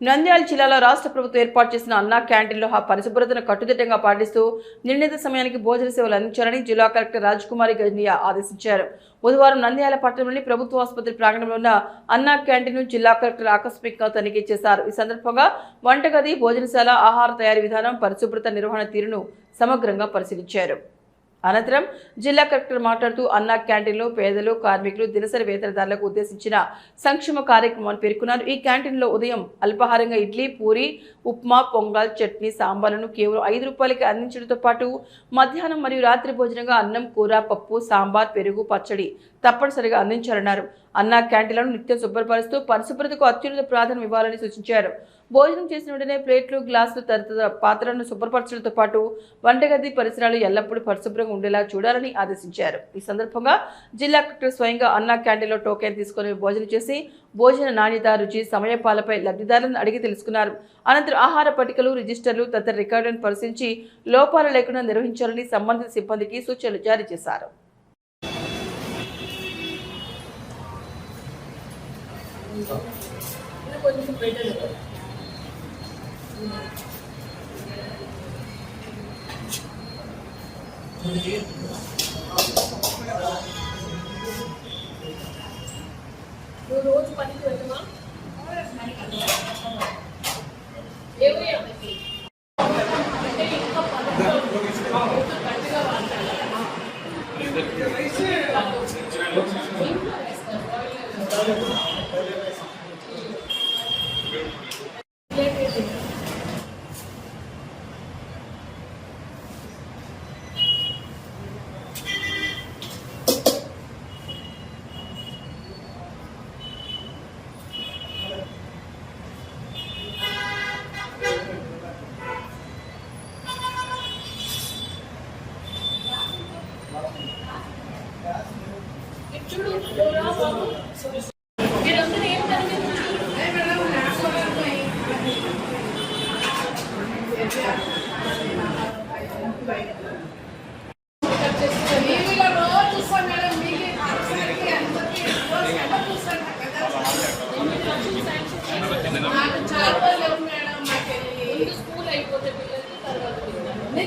నంద్యాల జిల్లాలో రాష్ట్ర ప్రభుత్వం ఏర్పాటు చేసిన అన్నా క్యాంటీన్లో ఆ పరిశుభ్రతను కట్టుదిట్టంగా పాటిస్తూ నిర్ణీత సమయానికి భోజన సేవలు అందించాలని జిల్లా కలెక్టర్ రాజకుమారి గజనియా ఆదేశించారు. బుధవారం నంద్యాల పట్టణంలోని ప్రభుత్వ ఆసుపత్రి ప్రాంగణంలో ఉన్న అన్నా క్యాంటీన్ జిల్లా కలెక్టర్ ఆకస్మికంగా తనిఖీ చేశారు. ఈ సందర్భంగా వంటగది భోజనశాల ఆహార తయారీ విధానం పరిశుభ్రత నిర్వహణ తీరును సమగ్రంగా పరిశీలించారు. అనంతరం జిల్లా కలెక్టర్ మాట్లాడుతూ అన్నా క్యాంటీన్లో పేదలు కార్మికులు దినసరి వేతనదారులకు ఉద్దేశించిన సంక్షేమ కార్యక్రమాన్ని పేర్కొన్నారు. ఈ క్యాంటీన్లో ఉదయం అల్పాహారంగా ఇడ్లీ పూరి ఉప్మా పొంగల్ చట్నీ సాంబార్లను కేవలం ఐదు రూపాయలకి అందించడంతో పాటు మధ్యాహ్నం మరియు రాత్రి భోజనంగా అన్నం కూర పప్పు సాంబార్ పెరుగు పచ్చడి తప్పనిసరిగా అందించాలన్నారు. అన్నా క్యాంటీన్లను నిత్యం శుభ్రపరుస్తూ పరిశుభ్రతకు అత్యున్నత ప్రాధాన్యం ఇవ్వాలని సూచించారు. భోజనం చేసిన వెంటనే ప్లేట్లు గ్లాసులు తదితర పాత్రలను శుభ్రపరచడంతో పాటు వంటగది పరిసరాలు ఎల్లప్పుడూ పరిశుభ్రంగా ఉండేలా చూడాలని ఆదేశించారు. ఈ సందర్భంగా జిల్లా కలెక్టర్ స్వయంగా అన్నా క్యాంటీన్లో టోకెన్ తీసుకుని భోజనం చేసి భోజన నాణ్యత రుచి సమయపాలపై లబ్ధిదారులను అడిగి తెలుసుకున్నారు. అనంతరం ఆహార పట్టికలు రిజిస్టర్లు తదితర రికార్డులను పరిశీలించి లోపాలు లేకుండా నిర్వహించాలని సంబంధిత సిబ్బందికి సూచనలు జారీ చేశారు. నువ్వు రోజు పనికి వెళ్ళమా ఎవరి అంటే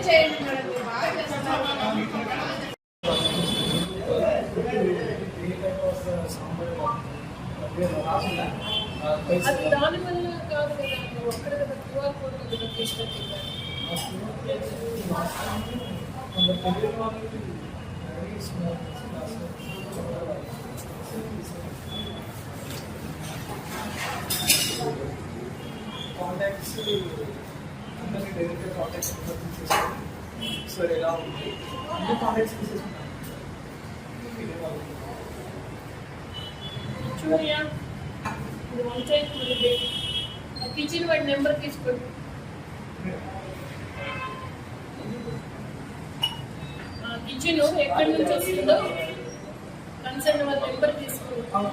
చేయండి మేడం మీరు బాగా చేస్తున్నారు అది దాని వల్ల కాదు కదా ఒక్కడ కదా క్యూఆర్ కోడ్ కదా తీసుకొచ్చి కాంటాక్ట్స్ అందరినీ డైరెక్ట్గా కాంటాక్ట్స్ తీసుకొని సార్ ఎలా ఉంది అన్ని కాంటాక్ట్స్ తీసేసుకున్నాను చూడయ్యా నువ్వు వంట చేయకూడదు ఆ కిచెన్ వాడి నెంబర్ తీసుకోండి ఆ కిచెన్ ఎక్కడి నుంచి వస్తుందో కన్సర్న్ వాళ్ళ నెంబర్ తీసుకోండి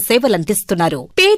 సేవలందిస్తున్నారు.